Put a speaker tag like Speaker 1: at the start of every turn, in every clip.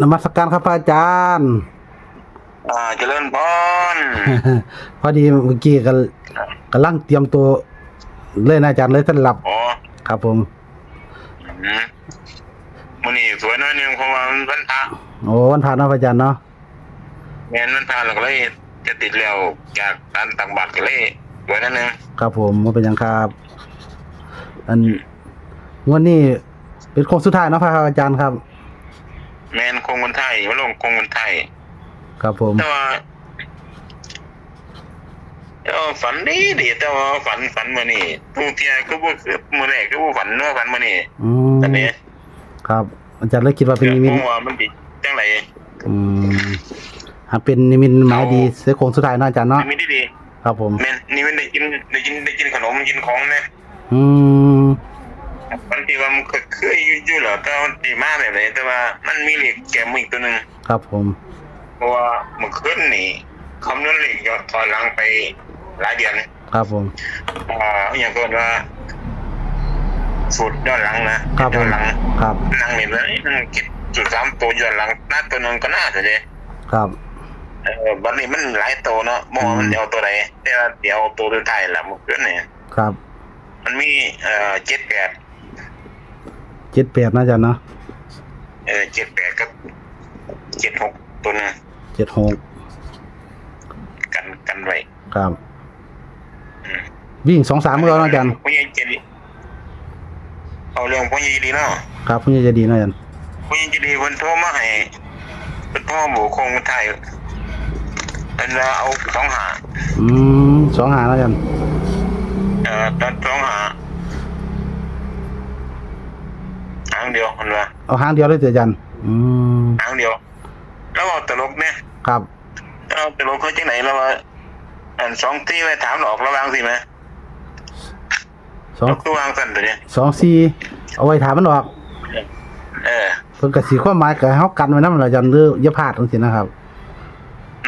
Speaker 1: นมัสการครับพระอาจารย์
Speaker 2: อ่าเจริญพร
Speaker 1: พอดีเมื่อกี้ก็กำลังเตรียมตัวเลยนะอาจารย์เลยท่านหลับ
Speaker 2: อ๋อ
Speaker 1: ครับผม
Speaker 2: อืมมื้อนี้สวยหน้อยหนึงเพราะว่ามันวันพระ
Speaker 1: โอ้วันผ่านเนาะพระอาจารย์เนาะ
Speaker 2: แม่นวันพระแล้วก็เลยจะติดแล้วจากการตักบาตรก็เลยสวยหนิดนึง
Speaker 1: ครับผมมันเป็นหยังครับ อันวันนี้เป็นโค้งสุดท้ายเนาะพระอาจารย์ครับ
Speaker 2: แม่นคงคนไทยมาลงคงคนไทย
Speaker 1: ครับผม
Speaker 2: แต่ว่าแต่ว่าฝันดีดีแต่ว่าฝันฝันมื้อนี้ทุกเที่ยก็บ่คือมื้อแรกก็บ่ฝันเนาะฝันมื้อนี้
Speaker 1: อืม
Speaker 2: อันนี้
Speaker 1: ครับ อาจารย์เลยคิดว่าเป็นนิมิต
Speaker 2: เพราะว่ามันสิจังได
Speaker 1: อืมหากเป็นนิมิตหมายดีเสียโค้งสุดท้ายเนาะอาจารย์เนาะ
Speaker 2: มีดี
Speaker 1: ครับผม
Speaker 2: ๆแม่นนี่มันได้กินได้กินได้กินขนมกินของแม่
Speaker 1: อืม
Speaker 2: บาง ทีว่ามันเคยเคยอยู่อยู่เหรอแต่ว่าดีมากแบบนี้แต่ว่ามันมีเหล็กแกมอีกตัวหนึ่ง
Speaker 1: ครับผม
Speaker 2: เพราะว่าเมื่อคืนนี่คำนวณเหล็กยอดถอยหลังไปหลายเดือน
Speaker 1: ครับผม
Speaker 2: อ่าอย่างเกินว่าสูตรย้อนหลังนะครับ
Speaker 1: ผ
Speaker 2: ย้อ
Speaker 1: ม
Speaker 2: นหลัง
Speaker 1: ครับ
Speaker 2: นั่งนี่เลยนั่งคิดจุดสามตัวย้อนหลังหน้าตัวหนึงก็น่าจะเลย
Speaker 1: ครับ
Speaker 2: เออบัดนี้มันหลายตัวเนาะมองว่ามันเดียวตัวไหนแต่ว่าเดี๋ยวตัวสุดท้ายละเมื่อคืนนี่
Speaker 1: ครับ
Speaker 2: มันมีเอ่อเจ็ดแปด
Speaker 1: เจ็ดแปดนะอาจารย์เนาะ
Speaker 2: เออเจ็ดแปดกับเจ็ดหกตัวหนึง
Speaker 1: เจ็ดหก
Speaker 2: กันกันไว้
Speaker 1: ครับ
Speaker 2: อืม
Speaker 1: วิ่งสองสามก็แล้วอาจารย์
Speaker 2: พ่อใหญ่เจดีเอาเรื่องพ่อใหญ่ดีเนาะ
Speaker 1: ครับคุณจะดีนะอาจารย์
Speaker 2: พ่อใหญ่เจดีเพิ่นโทรมาให้เพิ่นโทรมาบอกคงไทยเพิ่นว่าเอาสองหา
Speaker 1: อืมสองหานะอาจารย์
Speaker 2: เอ่อตอนสองหาหางเดียวเพิ่นว่า
Speaker 1: เอาหางเดียวเลยเถอะอาจารย์อืม
Speaker 2: หางเดียว แล้วเอาตลกเนี่ย
Speaker 1: ครับ
Speaker 2: เอาตลกเขาจังไหนแล้วว่าอันสองที่ไว้ถามออกระวังสิไหม
Speaker 1: สอง
Speaker 2: ตัววางสั่นตัวเนี้ย
Speaker 1: สองสี่เอาไว้ถามมันออก
Speaker 2: เออ
Speaker 1: เพิ่นกระสีความหมายกับเฮากันไว้นำอาจารย์หรืออย่าพลาดจังซี่นะครับ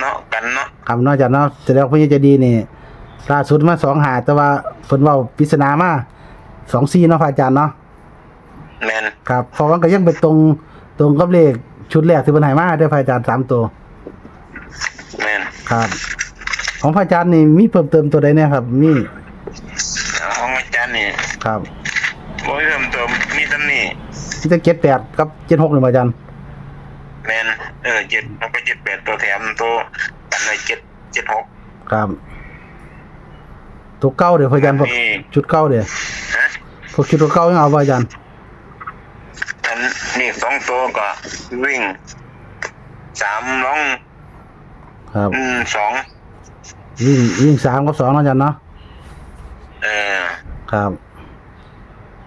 Speaker 2: เนาะกันเนาะ
Speaker 1: ครับเนอกจากเนาะแสดงว่าคุณจะดีนี่ล่าสุดมาสองหาแต่ว่าเพิ่นเว้าปริศนามาสองสี่เนาะพระอาจารย์เนาะ
Speaker 2: แมน
Speaker 1: ครับเพราะว่าก็ยังไปตรงตรงกับเลขชุดแรกที่เพิ่นให้มาเด้อพระอาจารย์สามตัว
Speaker 2: แมน
Speaker 1: ครับ ของพระอาจารย์นี่มีเพิ่มเติมตัวใดเนี่ยครับ มี
Speaker 2: ของอาจารย์นี่
Speaker 1: ครับ
Speaker 2: บ่มีเพิ่มเติมมีตำหนิ
Speaker 1: มีแต่เจ็ดแปดกับเจ็ดหกหนึ่งอาจารย์
Speaker 2: แมนเออเจ็ดมันก็เจ็ดแปดตัวแถมตัวกันเลยเจ็ดเจ็ดหก
Speaker 1: ครับตัวเก้าเดี๋ยวพระอาจารย์พวก
Speaker 2: นี่
Speaker 1: ชุดเก้าเดี๋ยว
Speaker 2: ฮะ
Speaker 1: พวกชุดตัวเก้ายังเอาบ่อาจารย์
Speaker 2: อันนี่สองตัวก็วิ่งสามน้อง
Speaker 1: ครับ
Speaker 2: อืมสอง
Speaker 1: วิ่งวิ่งสามกับสองเนาะอาจารย์เนาะ
Speaker 2: เออ
Speaker 1: ครับ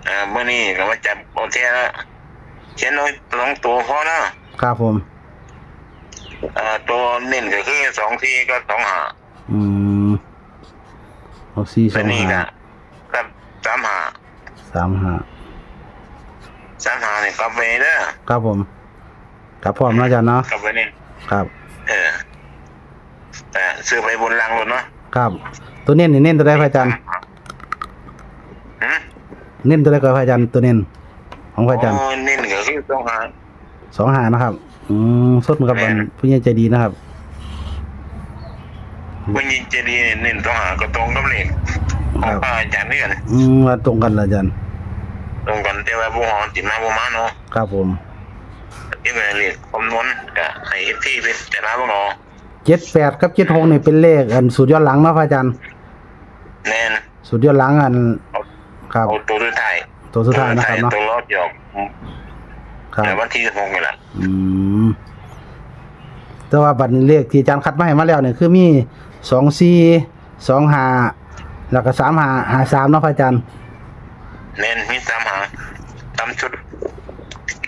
Speaker 2: เออเมื่อนี้ก็มาจับโอเคแล้วเขียนเอาสองตัวพอเนาะ
Speaker 1: ครับผม
Speaker 2: เอ่อตัวเน้นก็คือสองทีก็สองหา
Speaker 1: อืมเอาสี่ส
Speaker 2: ตั
Speaker 1: อ
Speaker 2: ว
Speaker 1: ง
Speaker 2: นี้
Speaker 1: ห้า
Speaker 2: ก็กับสามหา
Speaker 1: สามห้า
Speaker 2: สามหาเนี่ย กลับไปเด้อ
Speaker 1: ครับผมครับพร้อมเนาะอาจารย์เนาะ
Speaker 2: กลับไปนี่
Speaker 1: ครับ
Speaker 2: เออแต่ซื้อไปบนรางรถเนาะ
Speaker 1: ครับ ตัวเน้นนี่เน้นตัวใดพระอาจารย์
Speaker 2: หืม
Speaker 1: เน้นตัวใดก็พระอาจารย์ตัวเน้นของพระอาจารย์
Speaker 2: โอ้เน้นก็คือต้องหา
Speaker 1: สองหานะครับ อืมสดเหมือนกับ
Speaker 2: แม่น
Speaker 1: ผู้ใหญ่ใจดีนะครับ
Speaker 2: วันนี้เจดีเน้นต้องหาก็ตรงกับเลขของพระอาจารย์นี่กัน
Speaker 1: อืมว่าตรงกันเหรออาจารย์
Speaker 2: ตรงกันแต่ ว่าผู้หอติดมาบ่มาเนาะ
Speaker 1: ครับผม
Speaker 2: ที่เป็นเลขคำนวณก็ให้ที่เป็นแต่ละบ่เนาะ
Speaker 1: เจ็ดแปดกับเจ็ดหกนี่เป็นเลขอันสูตรย้อนหลังเนาะพระอาจารย์
Speaker 2: แน่น
Speaker 1: สูตรย้อนหลังอัน
Speaker 2: เอา
Speaker 1: ครับ
Speaker 2: เอาตัวสุดท้าย
Speaker 1: ตัวสุดท้ายนะครับเนาะ
Speaker 2: ตัวรอบหยอก
Speaker 1: ครับ
Speaker 2: แต่วันที่16นี่แหละ
Speaker 1: อืมแต่ว่าบัตรเลขที่อาจารย์คัดมาให้มาแล้วเนี่ยคือมีสองสี่สองห้าแล้วก็สามห้าห้าสามเนาะพระอาจารย์
Speaker 2: เน้นมีสามหางสามชุด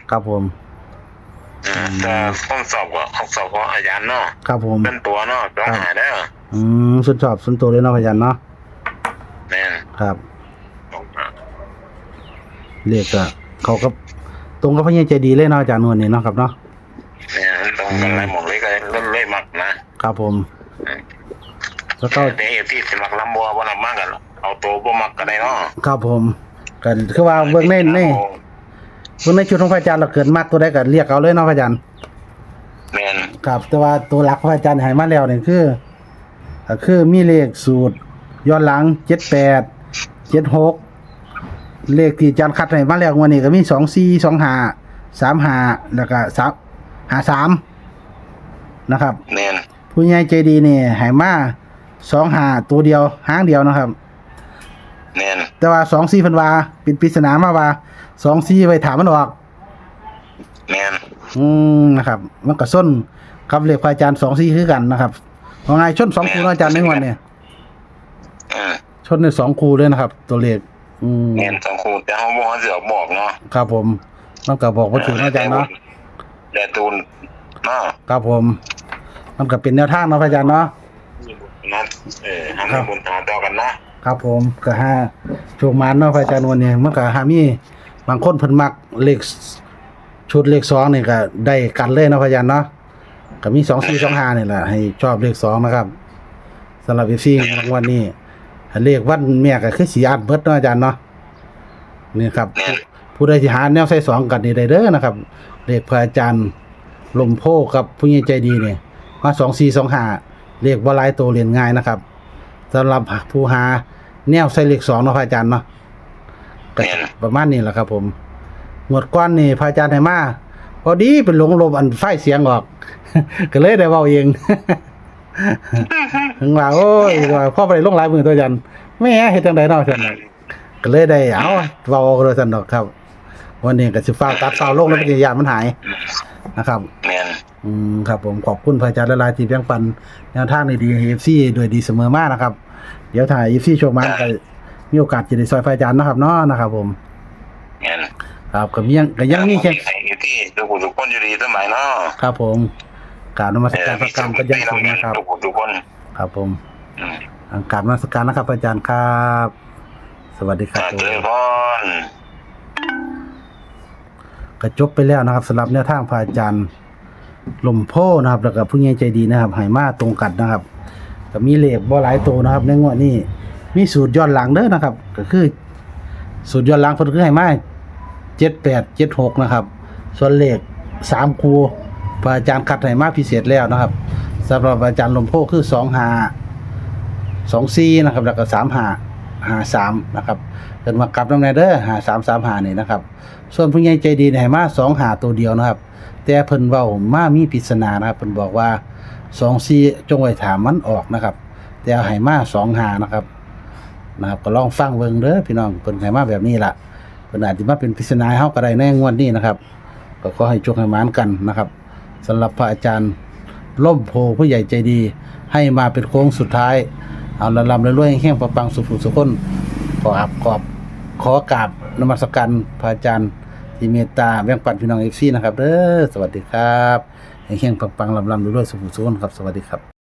Speaker 1: ครับผม
Speaker 2: อืมแต่ข้อสอบก็ข้อสอบของอาจารย์เนาะ
Speaker 1: ครับผม
Speaker 2: เป็นตัวเนาะต้องหาเด้อ
Speaker 1: อืมสุดชอบสุดตัวเลยเนาะพระอาจารย์เนาะ
Speaker 2: แน่น
Speaker 1: ครับ
Speaker 2: ต้องหา
Speaker 1: เลขก็เขาก็ตรงกับพระเยใจดีเลยเนาะอาจารย์นวลนี่เนาะครับเนาะ
Speaker 2: เนี่ยมันตรงกันอะไรหมดเลยก็เล่นเล่มักนะครับ
Speaker 1: ผม แล้วก็
Speaker 2: แต่ที่สมัครลำบัวบ่ลำมากกันเอาตัวบ่มักก็ได้เนาะ
Speaker 1: ครับผมก็คือว่าเบิ่งในในเบิ่งในชุดของพระอาจารย์เราเกิดมากตัวใดก็เรียกเอาเลยเนาะพระอาจารย์ครับแต่ว่าตัวหลักพระอาจารย์ให้มาแล้วนี่คือก็คือมีเลขสูตรย้อนหลังเจ็ดแปดเจ็ดหกเลขที่อาจารย์คัดให้มาแล้วงวันนี้ก็มีสองสี่สองห้าสามห้าแล้วก็สามห้าสามนะครับ
Speaker 2: แม่น
Speaker 1: ผู้ใหญ่ใจดีนี่ให้มาสองห้าตัวเดียวห้างเดียวนะครับ
Speaker 2: แม่น
Speaker 1: แต่ว่าสองสี่เพันวาเป็นปริศนามาว่าสองสี่ไว้ถามมันออก
Speaker 2: แม่น
Speaker 1: อืมนะครับ มันก็ส้นกับเลขพระอาจารย์สองสี่คือกันนะครับว่าไงชนสองคูเนาะอาจารย์ในวันเนี่ย
Speaker 2: เออ
Speaker 1: ชนในสองคูเลยนะครับ ตัวเลขอืม
Speaker 2: แม่นสองคู่แต่เฮาบ่เสือกบอกเนาะ
Speaker 1: ครับผมมันก็บอกว่าถึงเนาะอาจารย์เนาะ
Speaker 2: แต่ตูนเนาะ
Speaker 1: ครับผม มันก็เป็นแนวทางเนาะพระอาจารย์เนาะ
Speaker 2: นะเออหาเงินบุญหาต่อกันนะ ครับ
Speaker 1: ผมก็ห้าโชคมานเนาะพระอาจารย์วันนี้มันก็หามีบางคนเพิ่นมักเลขชุดเลขสองนี่ก็ได้กันเลยเนาะพระอาจารย์เนาะก็มีสองสี่สองห้านี่แหละให้ชอบเลขสองนะครับสำหรับเอฟซีรางวัลนี้เลขวันแม่ก็คือสีอัดเบิดเนาะอาจารย์เนาะนี่ครับ
Speaker 2: แม่น
Speaker 1: ผู้ใดที่หาแนวใส่สองกันนี่ได้เด้อนะครับเลขพระอาจารย์ลมโพกับผู้ใหญ่ใจดีเนี่ยมาสองสี่สองห้าเลขว่าหลายตัวเรียนง่ายนะครับ สำหรับผู้หาแนวใส่เลขสองเนาะพระอาจารย์เนาะก็ประมาณนี้แหละครับ ผมงวดก้อนนี่พระอาจารย์ให้มาพอดีเป็นหลงลมอันไฟเสียงออก ก็เลยได้เว้าเอง ถึงว่าโอ้ยว่าพ่อไปลงหลายมือตัวอาจันแม่เฮ็ดจังไดเนาะซั่นน่ะก็เลยได้เอาเว้าโดยซั่นดอกครับ วันนี้ก็สิฟ้าวตัดฟ้าวลงแล้วมันจะยานมันหายนะครับ
Speaker 2: แม่น
Speaker 1: อืมครับผมขอบคุณพระอาจารย์ละลายที่แบ่งปันแนวทางในดีเอฟซีโดยดีเสมอมานะครับ เดี๋ยวถ่ายเอฟซีโชคมันก็มีโอกาสจะได้ซอยพระอาจารย์นะครับเนาะนะครับ ผม
Speaker 2: แม่น
Speaker 1: ครับก็มียังก็ยังมีแค่
Speaker 2: ไอ้ที่ทุกคนทุกคนอยู่ดีสมัยเนาะ
Speaker 1: ครับ ผมกรารนมัสการพระกรรมก็ยังสูง
Speaker 2: มี
Speaker 1: นะครับ
Speaker 2: ทุกคนทุกคน
Speaker 1: ครับผม
Speaker 2: อืม
Speaker 1: อ่ากรารนมัสการนะครับพระอาจารย์ครับ สวัสดีครับ
Speaker 2: อ่า
Speaker 1: ผม
Speaker 2: เจริญพร
Speaker 1: ก็จบไปแล้วนะครับสำหรับแนวทางพระอาจารย์ ลมโพนะครับแล้วก็ผู้ใหญ่ใจดีนะครับไหมาตรงกันนะครับก็มีเลขบ่หลายตัวนะครับ ในงวดนี้มีสูตรย้อนหลังเด้อนะครับ ก็คือ สูตรย้อนหลังเพิ่นคือให้มา78 76นะครับ ส่วนเลข3คู่พระอาจารย์คัดให้มาพิเศษแล้วนะครับสำหรับอาจารย์ลมโพคือ25 24นะครับ แล้วก็35 53นะครับเพิ่นมากลับน้ำแน่เด้อ5335นี่นะครับ ส่วนผู้ใหญ่ใจดีเนี่ยให้มา2หาตัวเดียวนะครับ แต่เพิ่นเว้ามามีปริศนานะครับเพิ่นบอกว่า2 4จงไว้ถามมันออกนะครับ แต่เอาให้มา2หานะครับนะครับ ก็ลองฟังเบิ่งเด้อพี่น้องเพิ่นให้มาแบบนี้ล่ะเพิ่นอาจสิมาเป็นปริศนาเฮาก็ได้ในงวดนี้นะครับ ก็ขอให้โชคให้หมานกันนะครับสำหรับพระอาจารย์ล่มโพผู้ใหญ่ใจดี ให้มาเป็นโค้งสุดท้าย เอาละลำรวยๆแห้งๆปังสุขสุขคนขออับขอบขอกราบนมัสการพระอาจารย์ ที่เมตตาแบ่งปันพี่น้องเอฟซีนะครับเด้อสวัสดีครับแห้งปังๆลำๆรวยๆสุขๆสุนครับ สวัสดีครับ